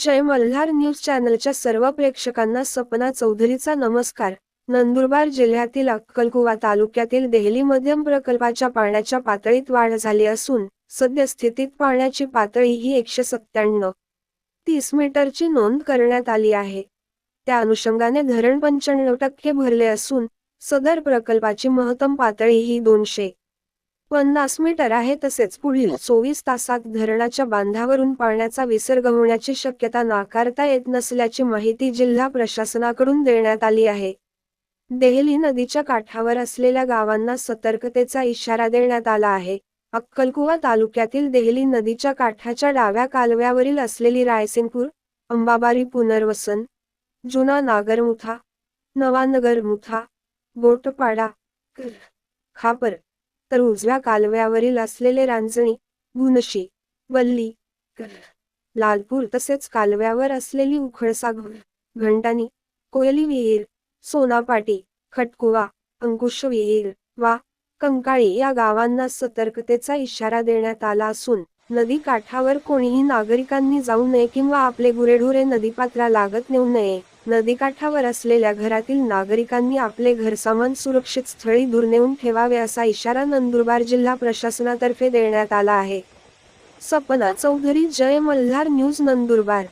जय Malhar news चॅनलच्या सर्व प्रेक्षकांना सपना चौधरीचा नमस्कार. नंदुरबार जिल्ह्यातील अक्कलकुवा तालुक्यातील देहली मध्यम प्रकल्पाच्या पाण्याच्या पातळीत वाढ झाली असून सद्यस्थितीत पाण्याची पातळी ही एकशे सत्त्याण्णव तीस मीटरची नोंद करण्यात आली आहे. त्या अनुषंगाने धरण पंच्याण्णव टक्के भरले असून सदर प्रकल्पाची महत्तम पातळी ही दोनशे पन्नास मीटर आहे तसेच. पुढील चोवीस तासात धरणाच्या बांधावरून पाण्याचा विसर्ग होण्याची शक्यता नाकारता येत नसल्याची माहिती जिल्हा प्रशासनाकडून देण्यात आली आहे. देहली नदीच्या काठावर असलेल्या गावांना सतर्कतेचा इशारा देण्यात आला आहे. अक्कलकुवा तालुक्यातील देहली नदीच्या काठाच्या डाव्या कालव्यावरील असलेली रायसिंगपूर अंबाबारी पुनर्वसन जुना नागरमुथा नवानगरमुथा बोटपाडा गोटपाडा खापर तर उजव्या कालव्यावरील असलेले रांजणी गुणशी वल्ली लालपूर तसेच कालव्यावर असलेली उखळसाग घंटानी कोयली विहीर सोनापाटी खटकुवा अंकुश विहीर वा कंकाळी या गावांना सतर्कतेचा इशारा देण्यात आला असून नदी काठावर कोणीही नागरिकांनी जाऊ नये किंवा आपले गुरेढोरे नदीपात्रा लागत नेऊ नये. नदीकाठावर असलेल्या घरातील नागरिकांनी आपले घरसामान सुरक्षित स्थळी दूर नेऊन ठेवावे असा इशारा नंदुरबार जिल्हा प्रशासनातर्फे देण्यात आला आहे. सपना चौधरी जय मल्हार न्यूज नंदुरबार.